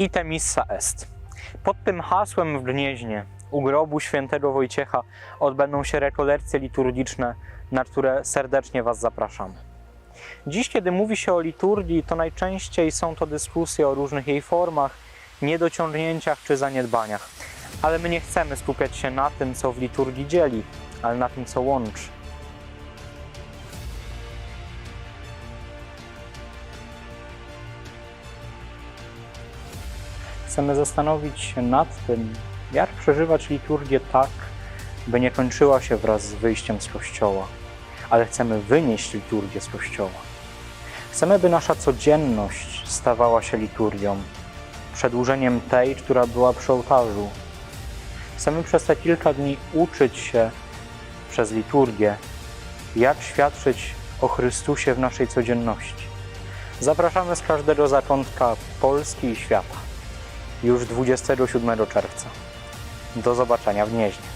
Ite missa est. Pod tym hasłem w Gnieźnie, u grobu świętego Wojciecha, odbędą się rekolekcje liturgiczne, na które serdecznie Was zapraszamy. Dziś, kiedy mówi się o liturgii, to najczęściej są to dyskusje o różnych jej formach, niedociągnięciach czy zaniedbaniach. Ale my nie chcemy skupiać się na tym, co w liturgii dzieli, ale na tym, co łączy. Chcemy zastanowić się nad tym, jak przeżywać liturgię tak, by nie kończyła się wraz z wyjściem z kościoła, ale chcemy wynieść liturgię z kościoła. Chcemy, by nasza codzienność stawała się liturgią, przedłużeniem tej, która była przy ołtarzu. Chcemy przez te kilka dni uczyć się przez liturgię, jak świadczyć o Chrystusie w naszej codzienności. Zapraszamy z każdego zakątka Polski i świata już 27 czerwca. Do zobaczenia w Gnieźnie.